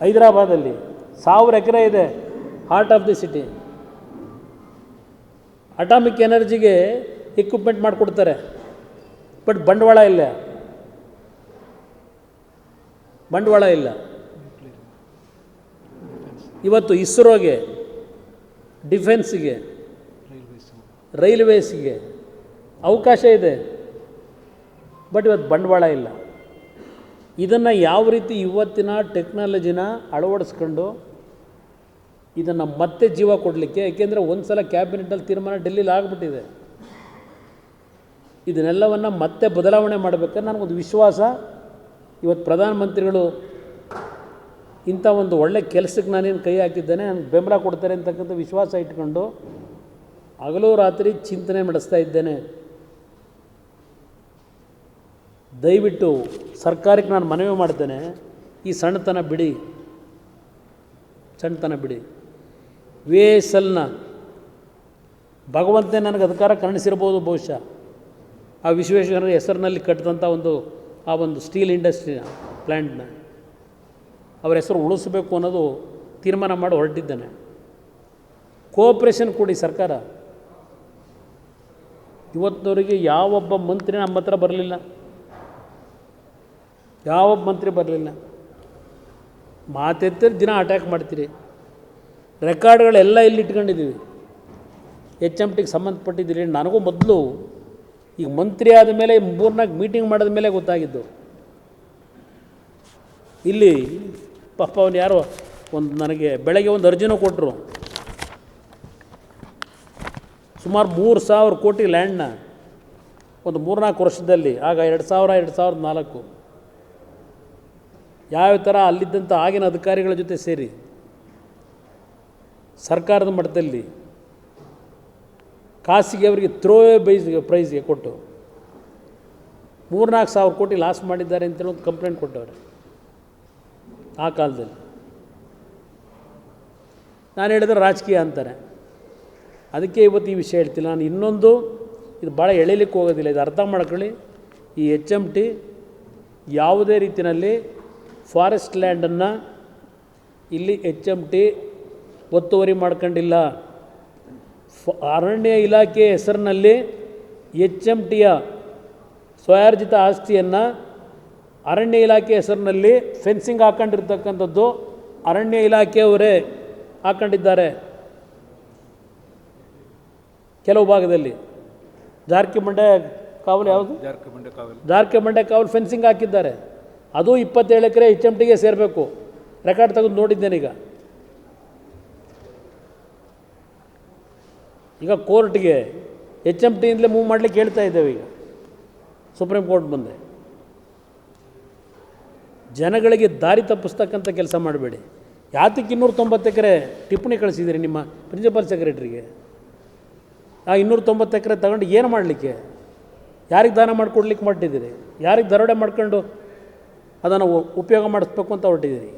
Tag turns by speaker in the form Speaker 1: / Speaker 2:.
Speaker 1: ಹೈದರಾಬಾದಲ್ಲಿ ಸಾವಿರ ಎಕರೆ ಇದೆ heart of the city atomic ಎನರ್ಜಿಗೆ equipment ಮಾಡಿಕೊಡ್ತಾರೆ ಬಟ್ ಬಂಡವಾಳ ಇಲ್ಲ. ಬಂಡವಾಳ ಇಲ್ಲ. ಇವತ್ತು ಇಸ್ರೋಗೆ ಡಿಫೆನ್ಸಿಗೆ ರೈಲ್ವೇಸಿಗೆ ಅವಕಾಶ ಇದೆ ಬಟ್ ಇವತ್ತು ಬಂಡವಾಳ ಇಲ್ಲ. ಇದನ್ನು ಯಾವ ರೀತಿ ಇವತ್ತಿನ ಟೆಕ್ನಾಲಜಿನ ಅಳವಡಿಸ್ಕೊಂಡು ಇದನ್ನು ಮತ್ತೆ ಜೀವ ಕೊಡಲಿಕ್ಕೆ, ಏಕೆಂದರೆ ಒಂದು ಸಲ ಕ್ಯಾಬಿನೆಟಲ್ಲಿ ತೀರ್ಮಾನ ಡೆಲ್ಲಿಲಿ ಆಗಿಬಿಟ್ಟಿದೆ. ಇದನ್ನೆಲ್ಲವನ್ನು ಮತ್ತೆ ಬದಲಾವಣೆ ಮಾಡಬೇಕಾದ್ರೆ ನನಗೊಂದು ವಿಶ್ವಾಸ. ಇವತ್ತು ಪ್ರಧಾನಮಂತ್ರಿಗಳು ಇಂಥ ಒಂದು ಒಳ್ಳೆ ಕೆಲಸಕ್ಕೆ ನಾನೇನು ಕೈ ಹಾಕಿದ್ದೇನೆ, ನನಗೆ ಬೆಂಬಲ ಕೊಡ್ತಾರೆ ಅಂತಕ್ಕಂಥ ವಿಶ್ವಾಸ ಇಟ್ಕೊಂಡು ಹಗಲು ರಾತ್ರಿ ಚಿಂತನೆ ನಡೆಸ್ತಾ ಇದ್ದೇನೆ. ದಯವಿಟ್ಟು ಸರ್ಕಾರಕ್ಕೆ ನಾನು ಮನವಿ ಮಾಡ್ತೇನೆ, ಈ ಸಣ್ಣತನ ಬಿಡಿ. ಸಣ್ಣತನ ಬಿಡಿ. ವಿ ಎಸ್ ಭಗವಂತನೇ ನನಗೆ ಅಧಿಕಾರ ಕರುಣಿಸಿರ್ಬೋದು ಬಹುಶಃ. ಆ ವಿಶ್ವೇಶ್ವರನ ಹೆಸರಿನಲ್ಲಿ ಕಟ್ಟಿದಂಥ ಒಂದು, ಆ ಒಂದು ಸ್ಟೀಲ್ ಇಂಡಸ್ಟ್ರಿನ ಪ್ಲ್ಯಾಂಟ್ನ ಅವರ ಹೆಸರು ಉಳಿಸ್ಬೇಕು ಅನ್ನೋದು ತೀರ್ಮಾನ ಮಾಡಿ ಹೊರಟಿದ್ದೇನೆ. ಕೋಆಪ್ರೇಷನ್ ಕೊಡಿ ಸರ್ಕಾರ. ಇವತ್ತಿನವರಿಗೆ ಯಾವೊಬ್ಬ ಮಂತ್ರಿ ನಮ್ಮ ಹತ್ರ ಬರಲಿಲ್ಲ. ಯಾವೊಬ್ಬ ಮಂತ್ರಿ ಬರಲಿಲ್ಲ. ಮಾತೆತ್ತಿರ ದಿನ ಅಟ್ಯಾಕ್ ಮಾಡ್ತೀರಿ. ರೆಕಾರ್ಡ್ಗಳೆಲ್ಲ ಇಲ್ಲಿ ಇಟ್ಕೊಂಡಿದ್ದೀವಿ. ಎಚ್ ಎಂ ಟಿಗೆ ಸಂಬಂಧಪಟ್ಟಿದ್ದೀರಿ. ನನಗೂ ಮೊದಲು ಈಗ ಮಂತ್ರಿ ಆದ ಮೇಲೆ, ಮೂರ್ನಾಲ್ಕು ಮೀಟಿಂಗ್ ಮಾಡಿದ ಮೇಲೆ ಗೊತ್ತಾಗಿದ್ದು. ಇಲ್ಲಿ ಪಪ್ಪ ಅವನು ಯಾರೋ ಒಂದು ನನಗೆ ಬೆಳಗ್ಗೆ ಒಂದು ಅರ್ಜಿನೂ ಕೊಟ್ಟರು ಸುಮಾರು ಮೂರು ಸಾವಿರ ಕೋಟಿ ಲ್ಯಾಂಡ್ನ ಒಂದು ಮೂರ್ನಾಲ್ಕು ವರ್ಷದಲ್ಲಿ, ಆಗ ಎರಡು ಸಾವಿರ, ಎರಡು ಸಾವಿರದ ನಾಲ್ಕು. ಯಾವ ಥರ ಅಲ್ಲಿದ್ದಂಥ ಆಗಿನ ಅಧಿಕಾರಿಗಳ ಜೊತೆ ಸೇರಿ ಸರ್ಕಾರದ ಮಟ್ಟದಲ್ಲಿ ಖಾಸಗಿ ಅವರಿಗೆ ಥ್ರೋ ಬೈಸ್ಗೆ ಪ್ರೈಸ್ಗೆ ಕೊಟ್ಟು ಮೂರ್ನಾಲ್ಕು ಸಾವಿರ ಕೋಟಿ ಲಾಸ್ ಮಾಡಿದ್ದಾರೆ ಅಂತೇಳಿ ಒಂದು ಕಂಪ್ಲೇಂಟ್ ಕೊಟ್ಟವ್ರೆ ಆ ಕಾಲದಲ್ಲಿ. ನಾನು ಹೇಳಿದ್ರೆ ರಾಜಕೀಯ ಅಂತಾರೆ. ಅದಕ್ಕೆ ಇವತ್ತು ಈ ವಿಷಯ ಹೇಳ್ತಿಲ್ಲ ನಾನು ಇನ್ನೊಂದು, ಇದು ಭಾಳ ಎಳೀಲಿಕ್ಕೆ ಹೋಗೋದಿಲ್ಲ, ಇದು ಅರ್ಥ ಮಾಡ್ಕೊಳ್ಳಿ. ಈ ಎಚ್ ಎಂ ಟಿ ಯಾವುದೇ ರೀತಿಯಲ್ಲಿ ಫಾರೆಸ್ಟ್ ಲ್ಯಾಂಡನ್ನು ಇಲ್ಲಿ ಎಚ್ ಎಂ ಟಿ ಒತ್ತುವರಿ ಮಾಡ್ಕೊಂಡಿಲ್ಲ. ಫ ಅರಣ್ಯ ಇಲಾಖೆ ಹೆಸರಿನಲ್ಲಿ ಎಚ್ ಎಂ ಟಿಯ ಸ್ವಯಾರ್ಜಿತ ಆಸ್ತಿಯನ್ನು ಅರಣ್ಯ ಇಲಾಖೆ ಹೆಸರಿನಲ್ಲಿ ಫೆನ್ಸಿಂಗ್ ಹಾಕೊಂಡಿರ್ತಕ್ಕಂಥದ್ದು ಅರಣ್ಯ ಇಲಾಖೆಯವರೇ ಹಾಕೊಂಡಿದ್ದಾರೆ. ಕೆಲವು ಭಾಗದಲ್ಲಿ. ಜಾರ್ಕಿಮಂಡೆ ಕಾವಲು ಯಾವುದು?
Speaker 2: ಜಾರ್ಖಂಡ್ ಕಾವಲು.
Speaker 1: ಜಾರ್ಕಿಮಂಡೆ ಕಾವಲು ಫೆನ್ಸಿಂಗ್ ಹಾಕಿದ್ದಾರೆ. ಅದು ಇಪ್ಪತ್ತೇಳು ಎಕರೆ ಎಚ್ ಎಂ ಟಿಗೆ ಸೇರಬೇಕು. ರೆಕಾರ್ಡ್ ತೆಗೆದು ನೋಡಿದ್ದೇನೀಗ ಈಗ. ಕೋರ್ಟ್ಗೆ ಎಚ್ ಎಂ ಟಿಯಿಂದಲೇ ಮೂವ್ ಮಾಡಲಿಕ್ಕೆ ಹೇಳ್ತಾ ಇದ್ದೇವೆ ಈಗ. ಸುಪ್ರೀಂ ಕೋರ್ಟ್ ಮುಂದೆ. ಜನಗಳಿಗೆ ದಾರಿ ತಪ್ಪಿಸ್ತಕ್ಕಂಥ ಕೆಲಸ ಮಾಡಬೇಡಿ. ಯಾತಕ್ಕೆ ಇನ್ನೂರ ತೊಂಬತ್ತು ಎಕರೆ ಟಿಪ್ಪಣಿ ಕಳಿಸಿದ್ದೀರಿ ನಿಮ್ಮ ಪ್ರಿನ್ಸಿಪಲ್ ಸೆಕ್ರೆಟ್ರಿಗೆ ಆ ಇನ್ನೂರ ತೊಂಬತ್ತು ಎಕರೆ ತಗೊಂಡು ಏನು ಮಾಡಲಿಕ್ಕೆ? ಯಾರಿಗೆ ದಾನ ಮಾಡಿಕೊಡ್ಲಿಕ್ಕೆ ಮಾಡಿದ್ದೀರಿ ಯಾರಿಗೆ ದರೋಡೆ ಮಾಡ್ಕೊಂಡು ಅದನ್ನು ಉಪಯೋಗ ಮಾಡಿಸ್ಬೇಕು ಅಂತ ಹೊರಟಿದ್ದೀರಿ.